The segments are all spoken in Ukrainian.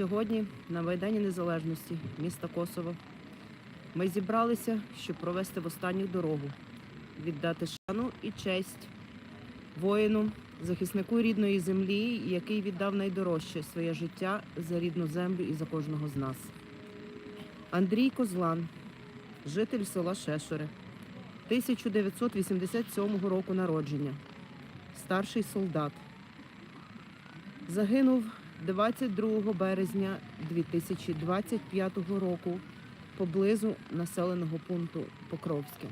Сьогодні на Майдані Незалежності міста Косово ми зібралися, щоб провести в останню дорогу, віддати шану і честь воїну, захиснику рідної землі, який віддав найдорожче своє життя за рідну землю і за кожного з нас. Андрій Козлан, житель села Шешоре, 1987 року народження, старший солдат. Загинув 22 березня 2025 року поблизу населеного пункту Покровське.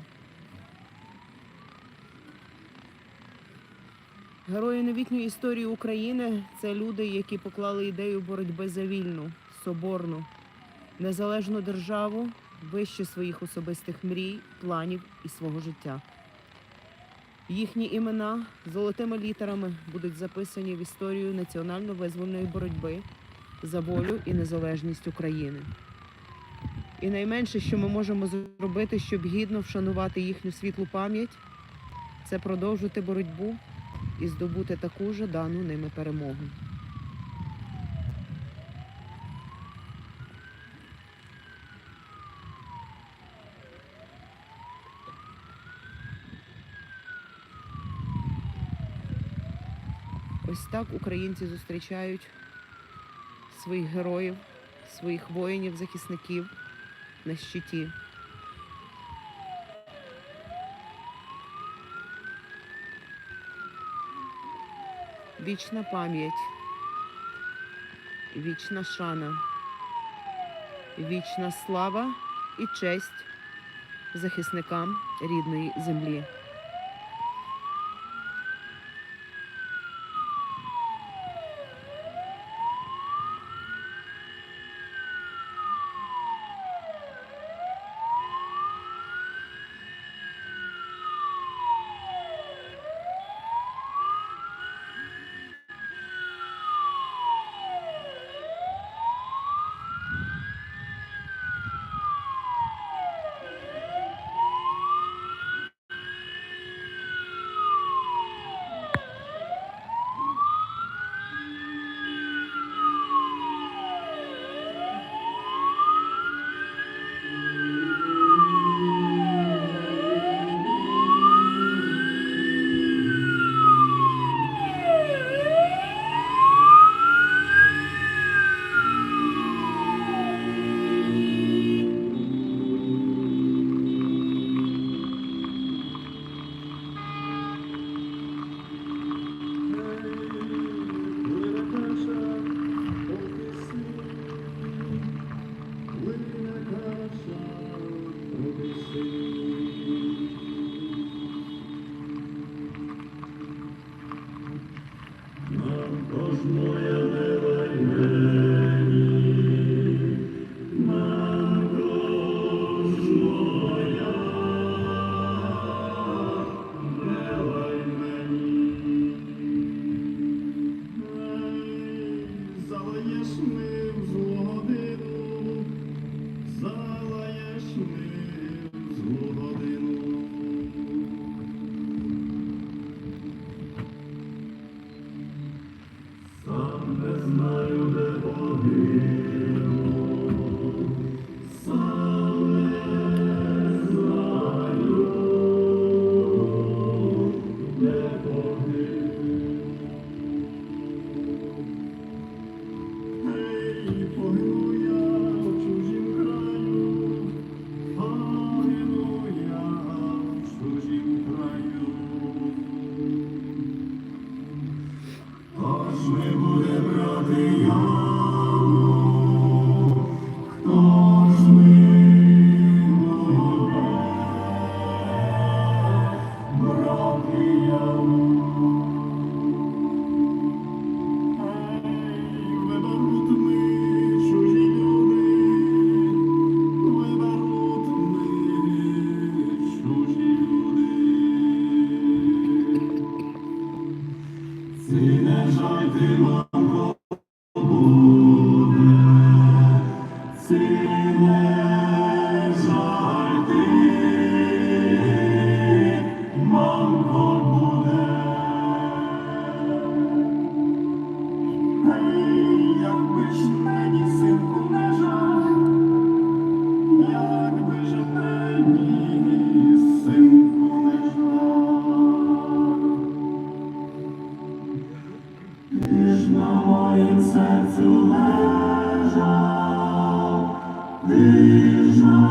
Герої новітньої історії України це люди, які поклали ідею боротьби за вільну, соборну, незалежну державу вище своїх особистих мрій, планів і свого життя. Їхні імена золотими літерами будуть записані в історію національно-визвольної боротьби за волю і незалежність України. І найменше, що ми можемо зробити, щоб гідно вшанувати їхню світлу пам'ять, це продовжити боротьбу і здобути таку жадану ними перемогу. Так українці зустрічають своїх героїв, своїх воїнів-захисників на щиті. Вічна пам'ять, вічна шана, вічна слава і честь захисникам рідної землі. Ти ж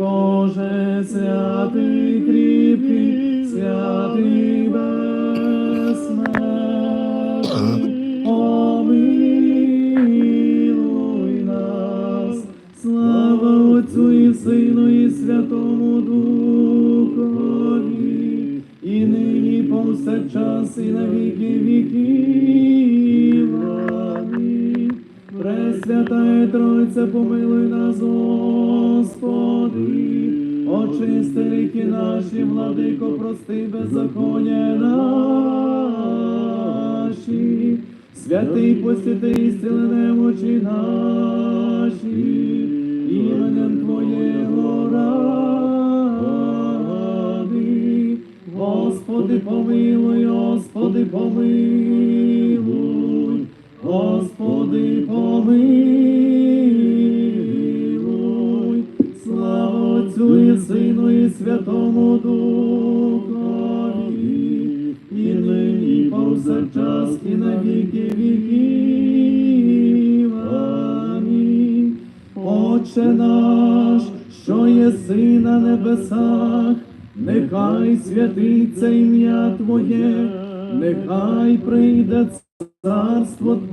Боже, святий кріпкий, святий безсмертний, помилуй нас. Слава Отцю і Сину і Святому Духові, і нині повсякчас і на Пресвятая Тройця, помилуй нас, Господи, очисти ріки наші, владико, прости беззаконня наші, святий посвяти і зціли немочі наші, іменем Твоєго ради. Господи, помилуй, Господи, помилуй. Господи, помилуй,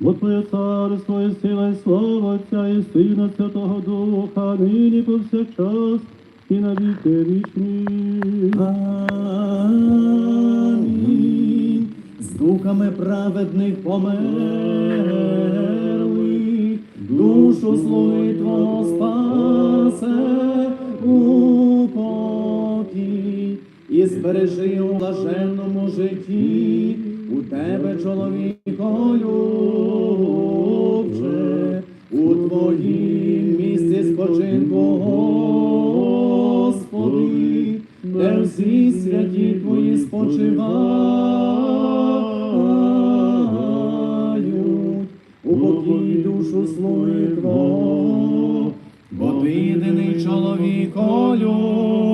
Бо Твоє царство і сила, і слава Отця і Сина Святого Духа, нині повсякчас і на віки вічні. Амінь. З духами праведних померлих, душу слуги Твого спасе у покій. І збережи у блаженному житті у тебе, чоловіко любче, у твоїм місці спочинку, Господи, де всі святі твої спочивають, у покій душу слуги Твого, бо ти єдиний чоловіко любець,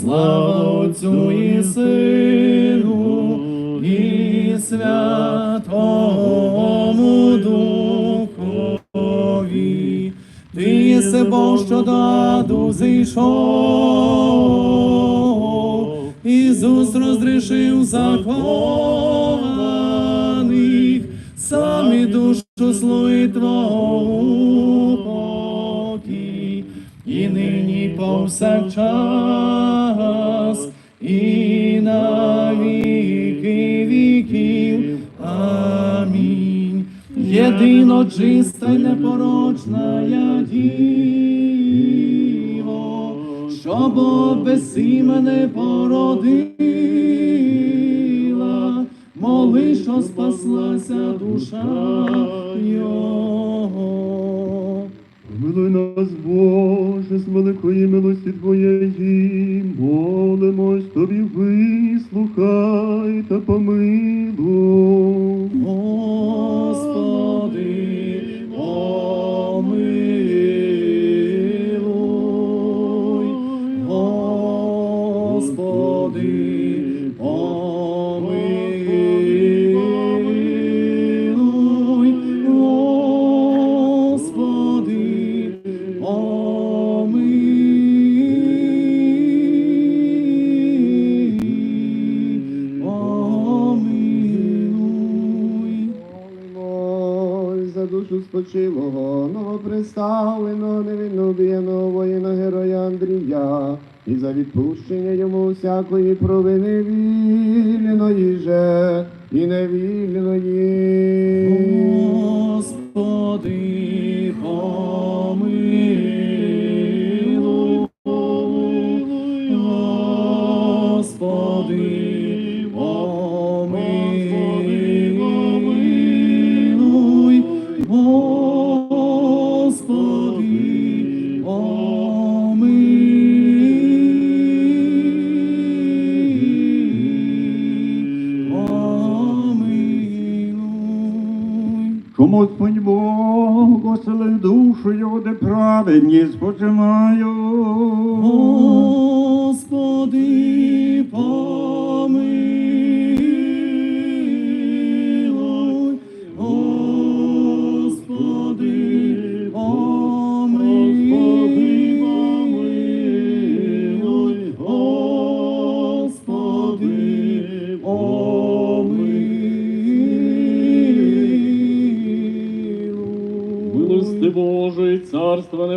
слава Отцю і Сину, і Святому Духові. Ти єси Бог, що до аду зійшов, Ісус розрішив закованих, самі душу слуги Твого покій, і нині повсякчас, Єдино чиста й непорочна я діво, що Бог без імене породила, моли, що спаслася душа Його. Помилуй нас, Боже, з великої милості Твоєї, молимось Тобі, вислухай та помилуй. Спочилого, новоприставленого, невинноб'єного воїна героя Андрія, і за відпущення йому всякої провини вільної же і невільної. Господи, Господь Бог оселив душу його, де праведні спочиваю. Господи,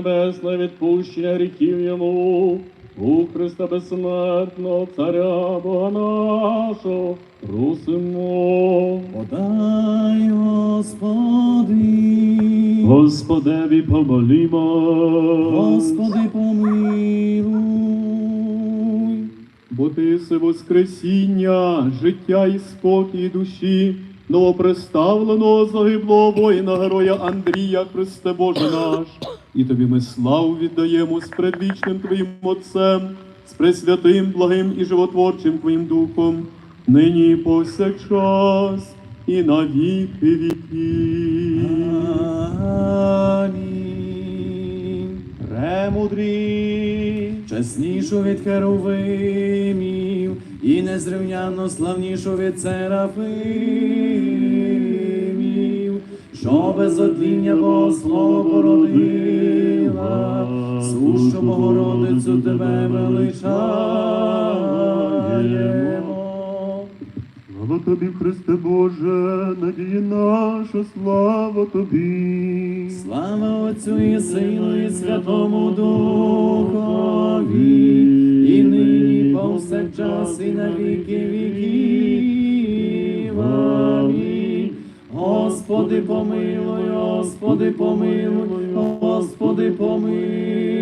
Небесне, відпущення гріхів йому, у Христа безсмертного, Царя Бога нашого, просимо. Подай, Господи, Господеві помолімо. Господи, помилуй. Бо ти си воскресіння, життя і спокій душі, новоприставленого загиблого воїна героя Андрія, Христе Боже наш, і тобі ми славу віддаємо з предвічним Твоїм Отцем, з пресвятим, благим і животворчим Твоїм Духом, нині і повсякчас, і на віки віків. Амінь. Премудрі, чеснішу від херовимів і незрівняно славнішу від серафимів, що без отління Богослов породила, сущу Богородицю тебе величаємо. Слава тобі, Христе Боже, надія наша, слава тобі. Слава Отцю і Сину і Святому Духові, і нині повсякчас і на віки віків. Господи, помилуй, Господи, помилуй, Господи, помилуй.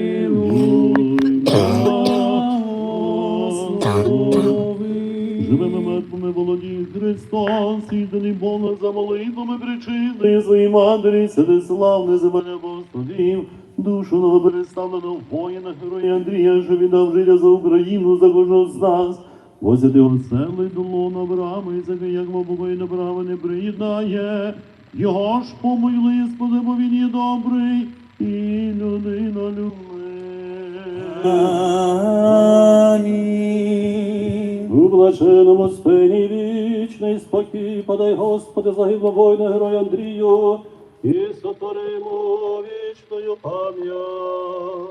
Живими мертвими володіє Христос, сіданий Бога за молитвами причини своїй матері, сиди славне земля Господів, душу новопереставленого воїна, героя Андрія, що віддав життя за Україну, за кожного з нас. Возити оселий до лона Авраама, і заки, як мов воїн Авраама не приєднає. Його ж помили, Господи, бо він є добрий, і людина. Амінь. У блаженому спині вічний спокій, подай Господи, загибло воїна героя Андрію, і сотворимо вічною пам'ять.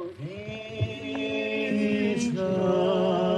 Вічная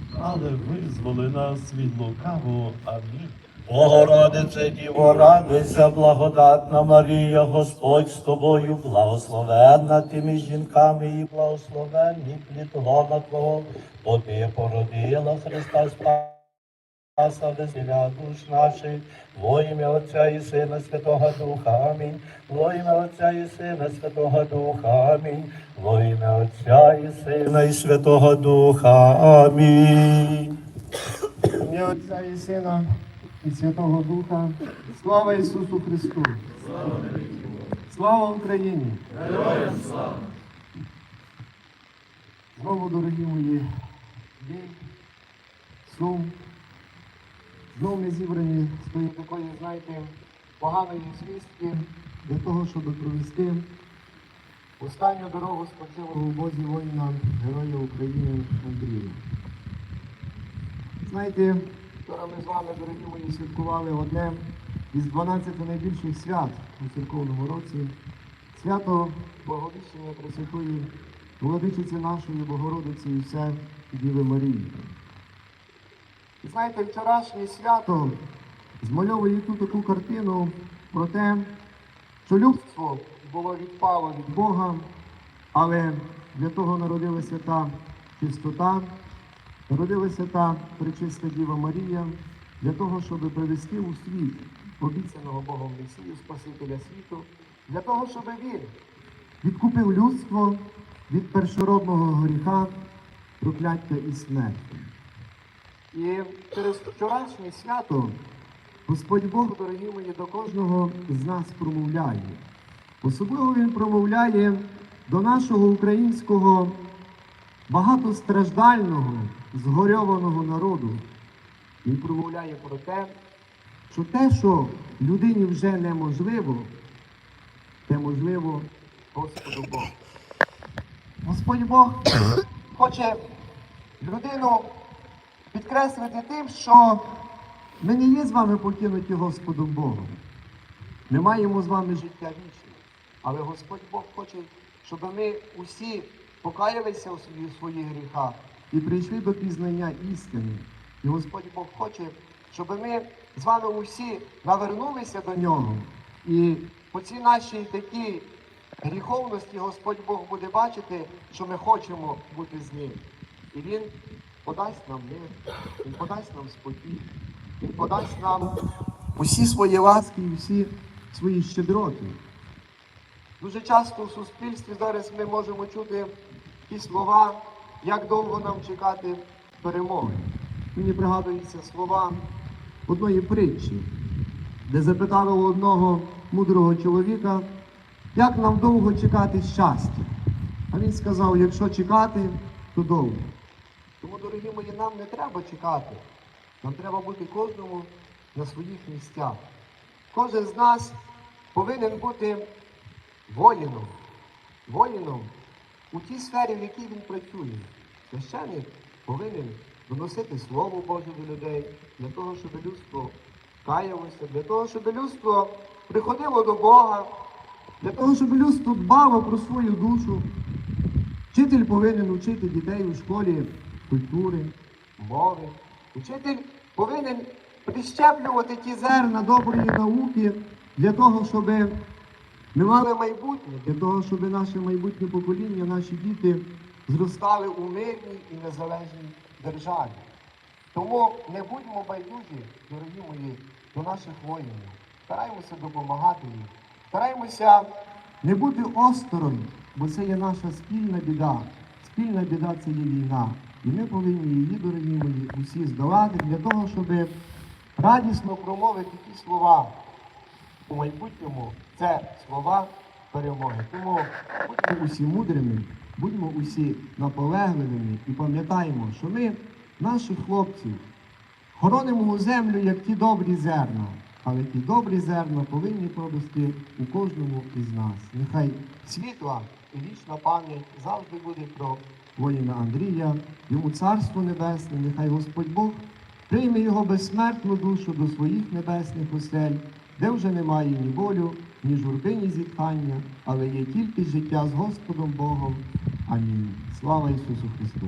але визволи нас від лукавого. Амінь. Богородице Діво, радуйся, благодатна Марія, Господь з тобою, благословенна ти між жінками і благословенні плід лона Твого, бо ти породила Христа Спаса, веселя душ наших, во ім'я Отця і Сина Святого Духа, амінь. Во ім'я Отця і Сина Святого Духа, амінь. Во ім'я Отця і Сина і Святого Духа, амінь. Ім'я Отця і Сина і Святого Духа. Слава Ісусу Христу! Слава Слава Україні! Героям слава! Знову, дорогі мої, сум. Знову ми зібрані з тої такої, знаєте, поганої звістки для того, щоб провести останню дорогу спочилого у Бозі воїна, героя України Андрія. Знаєте, вчора ми з вами, дорогі мої, святкували одне із 12 найбільших свят у церковному році. Свято Боговіщення Пресвятої Владичиці нашої Богородиці і все Діви Марії. І знаєте, вчорашнє свято змальовує ту таку картину про те, що людство було відпало від Бога, але для того народилася та чистота, народилася та пречиста Діва Марія для того, щоб привести у світ обіцяного Богом Месію, Спасителя світу, для того, щоб він відкупив людство від першородного гріха, прокляття і смерті. І через вчорашнє свято Господь Бог, дорогі мої, до кожного з нас промовляє. Особливо Він промовляє до нашого українського багатостраждального, згорьованого народу. Він промовляє про те, що те, що людині вже неможливо, те можливо Господу Богу. Господь Бог хоче людину підкреслити тим, що ми не є з вами покинуті Господом Богом. Ми маємо з вами життя вічне. Але Господь Бог хоче, щоб ми усі покаялися у своїх, гріхах і прийшли до пізнання істини. І Господь Бог хоче, щоб ми з вами усі навернулися до нього. І по цій нашій такій гріховності Господь Бог буде бачити, що ми хочемо бути з ним. І Він подасть нам мир, Він подасть нам спокій, Він подасть нам усі свої ласки і всі свої щедроти. Дуже часто в суспільстві зараз ми можемо чути ті слова, як довго нам чекати перемоги. Мені пригадуються слова одної притчі, де запитали у одного мудрого чоловіка, як нам довго чекати щастя. А він сказав, якщо чекати, то довго. Тому, дорогі мої, нам не треба чекати. Нам треба бути кожному на своїх місцях. Кожен з нас повинен бути воїном. Воїном у тій сфері, в якій він працює. Священник повинен доносити Слово Боже до людей для того, щоб людство каялося, для того, щоб людство приходило до Бога, для того, щоб людство дбало про свою душу. Вчитель повинен вчити дітей у школі культури, мови. Учитель повинен прищеплювати ті зерна доброї науки для того, щоб ми мали майбутнє, для того, щоб наше майбутнє покоління, наші діти зростали у мирній і незалежній державі. Тому не будьмо байдужі, дорогі мої, до наших воїнів. Стараємося допомагати їм. Стараємося не бути осторонь, бо це є наша спільна біда. Спільна біда це є війна. І ми повинні її, дорогі мої, усі здолати для того, щоб радісно промовити ті слова у майбутньому. Це слова перемоги. Тому будьмо усі мудрими, будьмо усі наполегливими і пам'ятаємо, що ми, наших хлопців, хоронимо землю, як ті добрі зерна. Але ті добрі зерна повинні прорости у кожному із нас. Нехай світла і вічна пам'ять завжди буде про воїна Андрія, йому царство небесне, нехай Господь Бог прийме його безсмертну душу до своїх небесних осель, де вже немає ні болю, ні журби, ні зітхання, але є тільки життя з Господом Богом. Амінь. Слава Ісусу Христу!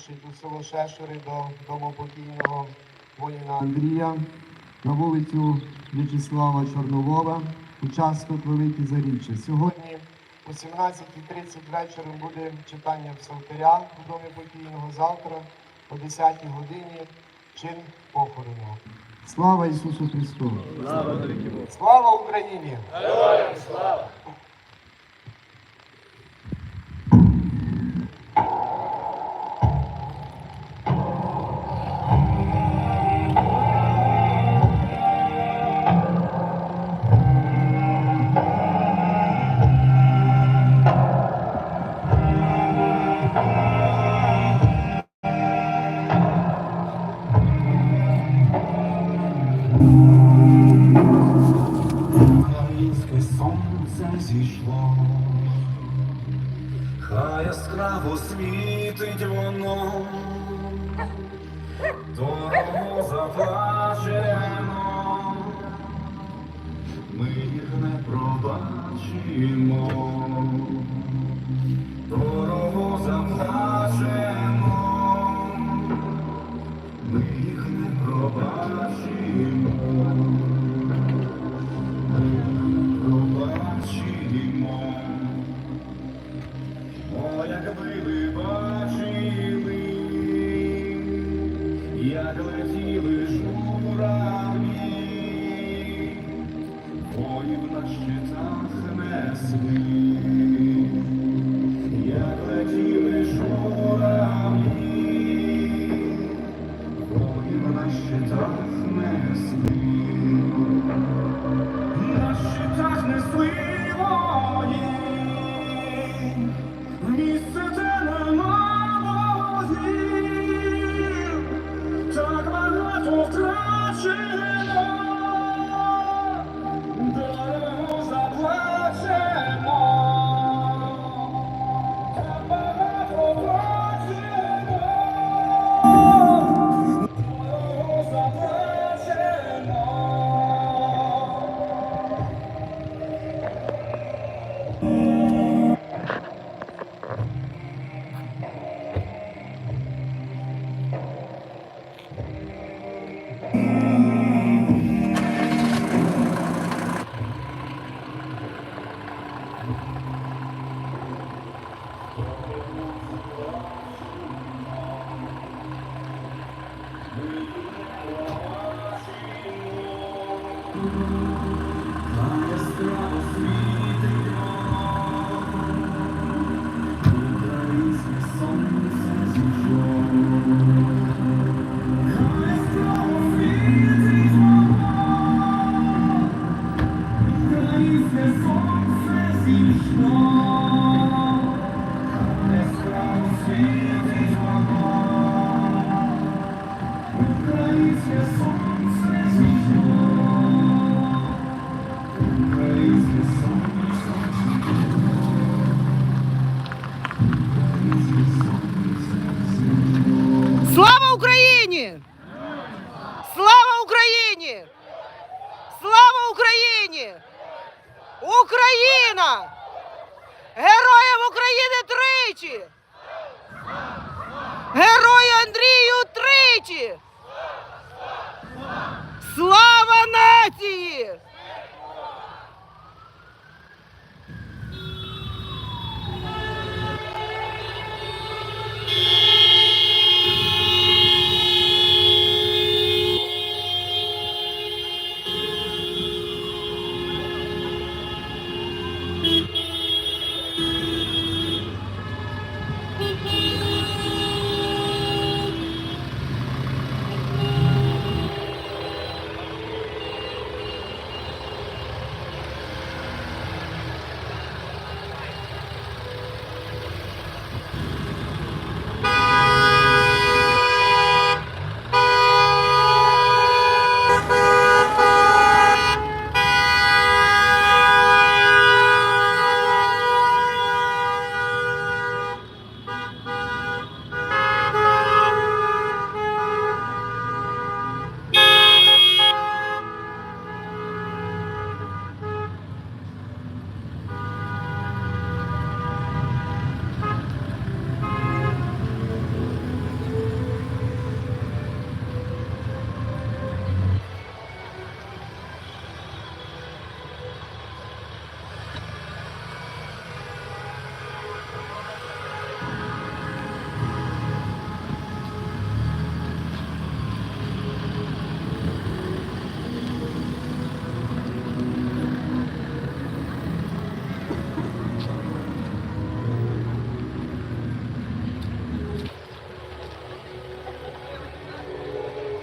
Вирушить у село Шешори до дому покійного воїна Андрія на вулицю В'ячеслава Чорновола, участок Великі Заріччя. Сьогодні о 17.30 вечором буде читання псалтиря у домі покійного. Завтра о 10 годині чин похорону. Слава Ісусу Христу! Слава Україні! Українське Christ.